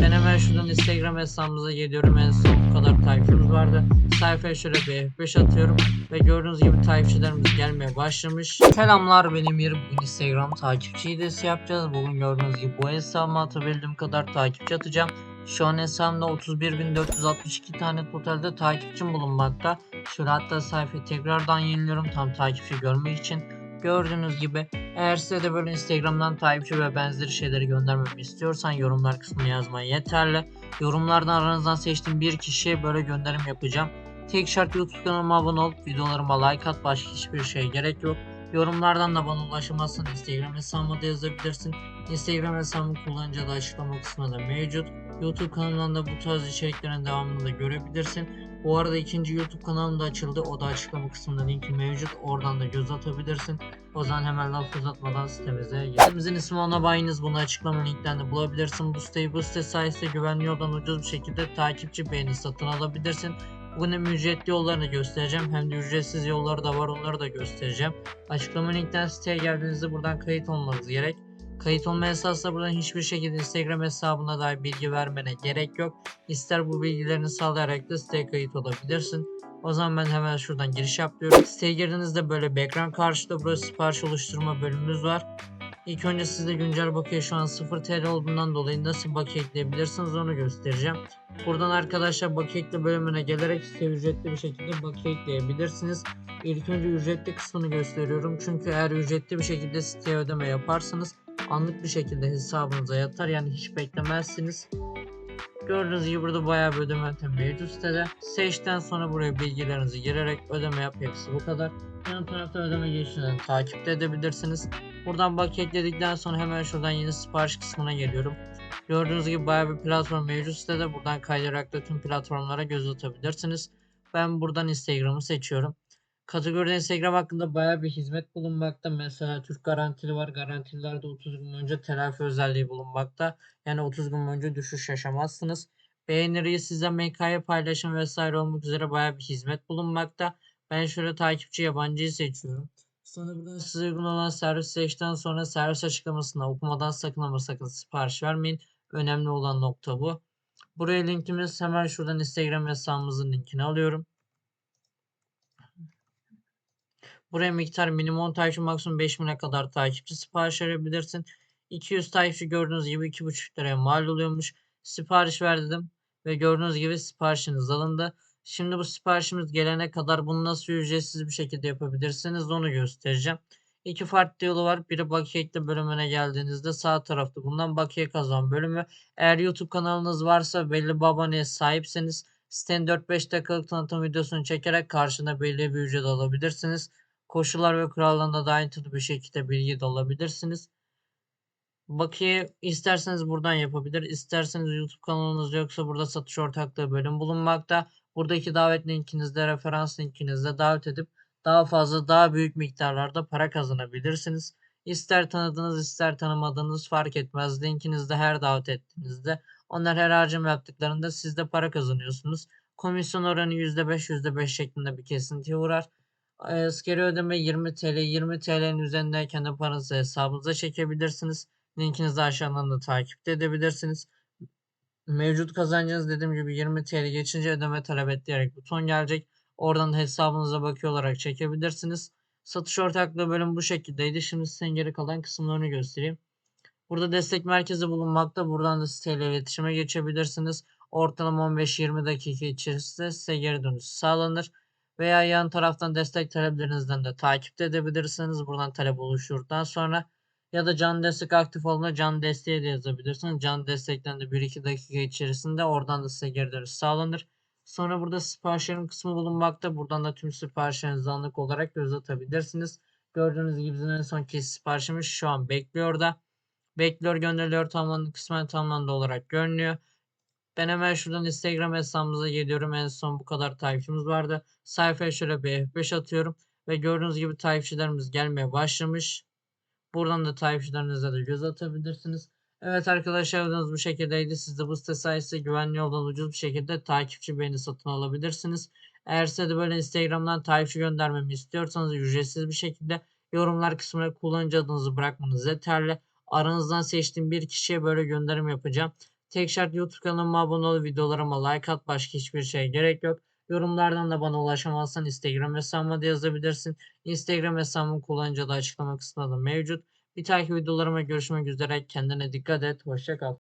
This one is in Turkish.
Ben hemen şuradan Instagram hesabımıza geliyorum. En son bu kadar takipçimiz vardı. Sayfaya şöyle bir F5 atıyorum. Ve gördüğünüz gibi takipçilerimiz gelmeye başlamış. Selamlar benim. Bugün Instagram takipçi hilesi yapacağız. Bugün gördüğünüz gibi bu hesabıma atabildiğim kadar takipçi atacağım. Şu an hesabımda 31.462 tane totalde takipçim bulunmakta. Şöyle hatta sayfayı tekrardan yeniliyorum tam takipçi görmek için. Gördüğünüz gibi eğer size de böyle Instagram'dan takipçi ve benzeri şeyleri göndermemi istiyorsan yorumlar kısmına yazmaya yeterli. Yorumlardan aranızdan seçtiğim bir kişiye böyle gönderim yapacağım. Tek şart YouTube kanalıma abone olup videolarıma like at başka hiçbir şeye gerek yok. Yorumlardan da bana ulaşamazsın. Instagram hesabıma da yazabilirsin. Instagram hesabımı kullanıcı da açıklama kısmında mevcut. YouTube kanalımdan da bu tarz içeriklerin devamını da görebilirsin. Bu arada ikinci YouTube kanalım da açıldı. O da açıklama kısmında linki mevcut. Oradan da göz atabilirsin. O zaman hemen laf uzatmadan sitemize gel. Sitemizin ismi ona bayiniz. Bunu açıklama linkten de bulabilirsin. Bu siteyi bu site sayesinde güvenli yoldan ucuz bir şekilde takipçi beğeni satın alabilirsin. Bugün hem ücretli yollarını göstereceğim hem de ücretsiz yolları da var onları da göstereceğim. Açıklama linkten siteye geldiğinizde buradan kayıt olmanız gerek. Kayıt olma esasında buradan hiçbir şekilde Instagram hesabına dair bilgi vermene gerek yok. İster bu bilgilerini sağlayarak da siteye kayıt olabilirsin. O zaman ben hemen şuradan giriş yapıyorum. Siteye girdiğinizde böyle bir ekran karşıda burası sipariş oluşturma bölümümüz var. İlk önce size güncel bakiye şu an 0 TL olduğundan dolayı nasıl bakiye ekleyebilirsiniz onu göstereceğim. Buradan arkadaşlar bakiye ekle bölümüne gelerek siteye ücretli bir şekilde bakiye ekleyebilirsiniz. İlk önce ücretli kısmını gösteriyorum. Çünkü eğer ücretli bir şekilde siteye ödeme yaparsanız anlık bir şekilde hesabınıza yatar. Yani hiç beklemezsiniz. Gördüğünüz gibi burada bayağı bir ödeme yöntemi mevcut sitede. Seçten sonra buraya bilgilerinizi girerek ödeme yap. Hepsi bu kadar. Yan tarafta ödeme geçişini takip de edebilirsiniz. Buradan bakiye ekledikten sonra hemen şuradan yeni sipariş kısmına geliyorum. Gördüğünüz gibi bayağı bir platform mevcut sitede. Buradan kaydırarak da tüm platformlara göz atabilirsiniz. Ben buradan Instagram'ı seçiyorum. Kategoride Instagram hakkında bayağı bir hizmet bulunmakta. Mesela Türk garantili var. Garantililerde 30 gün önce telafi özelliği bulunmakta. Yani 30 gün önce düşüş yaşamazsınız. Beğeniriyi size MK'ya paylaşım vesaire olmak üzere bayağı bir hizmet bulunmakta. Ben şöyle takipçi yabancıyı seçiyorum. Sonra buradan size uygun olan servis seçtikten sonra servis açıklamasını okumadan sakın ama sakın sipariş vermeyin. Önemli olan nokta bu. Buraya linkimiz hemen şuradan Instagram hesabımızın linkini alıyorum. Buraya miktar minimum takipçi maksimum 5000'e kadar takipçi sipariş verebilirsin. 200 takipçi gördüğünüz gibi 2,5 liraya mal oluyormuş. Sipariş ver dedim ve gördüğünüz gibi siparişiniz alındı. Şimdi bu siparişimiz gelene kadar bunu nasıl ücretsiz bir şekilde yapabilirsiniz onu göstereceğim. İki farklı yolu var. Biri bakiye ekle bölümüne geldiğinizde sağ tarafta bundan bakiye kazan bölümü. Eğer YouTube kanalınız varsa belli bir aboneye sahipseniz sitenin 4-5 dakikalık tanıtım videosunu çekerek karşına belli bir ücret alabilirsiniz. Koşullar ve kurallarına da ayrıntılı bir şekilde bilgi de alabilirsiniz. Bakiye isterseniz buradan yapabilir. isterseniz YouTube kanalınız yoksa burada satış ortaklığı bölüm bulunmakta. Buradaki davet linkinizde, referans linkinizde davet edip daha fazla, daha büyük miktarlarda para kazanabilirsiniz. İster tanıdığınız ister tanımadığınız fark etmez. Linkinizde her davet ettiğinizde onlar her harcama yaptıklarında siz de para kazanıyorsunuz. Komisyon oranı %5 %5 şeklinde bir kesintiye uğrar. Askeri ödeme 20 TL. 20 TL'nin üzerindeyken de paranızı hesabınıza çekebilirsiniz. Linkinizi aşağıdan da takip edebilirsiniz. Mevcut kazancınız dediğim gibi 20 TL geçince ödeme talep et diyerek buton gelecek. Oradan hesabınıza bakıyor olarak çekebilirsiniz. Satış ortaklığı bölüm bu şekildeydi. Şimdi size geri kalan kısımlarını göstereyim. Burada destek merkezi bulunmakta. Buradan da siteyle iletişime geçebilirsiniz. Ortalama 15-20 dakika içerisinde size geri dönüş sağlanır. Veya yan taraftan destek taleplerinizden de takip edebilirsiniz. Buradan talep oluşturduktan sonra ya da can destek aktif olduğunda can desteği de yazabilirsiniz. Can destekten de 1-2 dakika içerisinde oradan da size geri dönüş sağlanır. Sonra burada siparişlerin kısmı bulunmakta. Buradan da tüm siparişlerinizi anlık olarak göz atabilirsiniz. Gördüğünüz gibi bizim en son kez siparişimiz şu an bekliyor da. Bekliyor gönderiliyor tamamlandı kısmen tamamlandı olarak görünüyor. Ben hemen şuradan Instagram hesabımıza geliyorum. En son bu kadar takipçimiz vardı. Sayfaya şöyle bir F5 atıyorum. Ve gördüğünüz gibi takipçilerimiz gelmeye başlamış. Buradan da takipçilerinize de göz atabilirsiniz. Evet arkadaşlar bu şekildeydi. Siz de bu site sayesinde güvenli yoldan ucuz bir şekilde takipçi beğeni satın alabilirsiniz. Eğer size de böyle Instagram'dan takipçi göndermemi istiyorsanız ücretsiz bir şekilde yorumlar kısmına kullanıcı adınızı bırakmanız yeterli. Aranızdan seçtiğim bir kişiye böyle gönderim yapacağım. Tek şart YouTube kanalıma abone ol, videolarıma like at. Başka hiçbir şey gerek yok. Yorumlardan da bana ulaşamazsan Instagram hesabıma da yazabilirsin. Instagram hesabımın kullanıcı da açıklama kısmında da mevcut. Bir takip videolarıma görüşmek üzere. Kendine dikkat et. Hoşça kal.